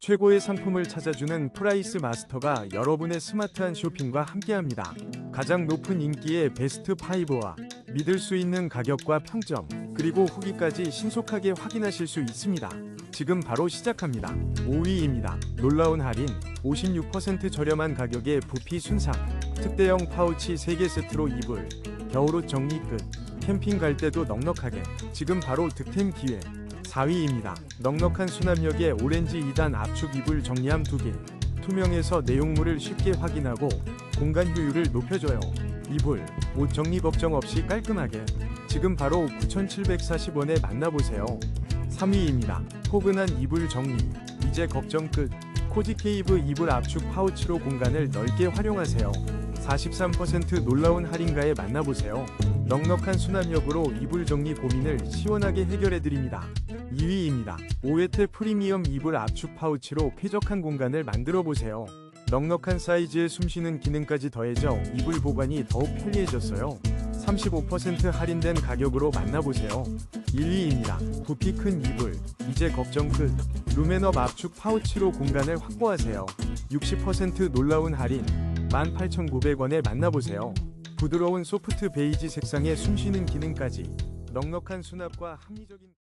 최고의 상품을 찾아주는 프라이스 마스터가 여러분의 스마트한 쇼핑과 함께합니다. 가장 높은 인기의 베스트 5와 믿을 수 있는 가격과 평점, 그리고 후기까지 신속하게 확인하실 수 있습니다. 지금 바로 시작합니다. 5위입니다. 놀라운 할인, 56% 저렴한 가격에 부피 순삭, 특대형 파우치 3개 세트로 이불, 겨울옷 정리 끝, 캠핑 갈 때도 넉넉하게, 지금 바로 득템 기회. 4위입니다. 넉넉한 수납력의 오렌지 2단 압축 이불 정리함 2개. 투명해서 내용물을 쉽게 확인하고 공간 효율을 높여줘요. 이불, 옷 정리 걱정 없이 깔끔하게. 지금 바로 9,740원에 만나보세요. 3위입니다. 포근한 이불 정리. 이제 걱정 끝. 코지 케이브 이불 압축 파우치로 공간을 넓게 활용하세요. 43% 놀라운 할인가에 만나보세요. 넉넉한 수납력으로 이불 정리 고민을 시원하게 해결해드립니다. 2위입니다. 5회테 프리미엄 이불 압축 파우치로 쾌적한 공간을 만들어 보세요. 넉넉한 사이즈에 숨쉬는 기능까지 더해져 이불 보관이 더욱 편리해졌어요. 35% 할인된 가격으로 만나보세요. 1위입니다. 부피 큰 이불, 이제 걱정 끝. 루멘업 압축 파우치로 공간을 확보하세요. 60% 놀라운 할인, 18,900원에 만나보세요. 부드러운 소프트 베이지 색상의 숨쉬는 기능까지 넉넉한 수납과 합리적인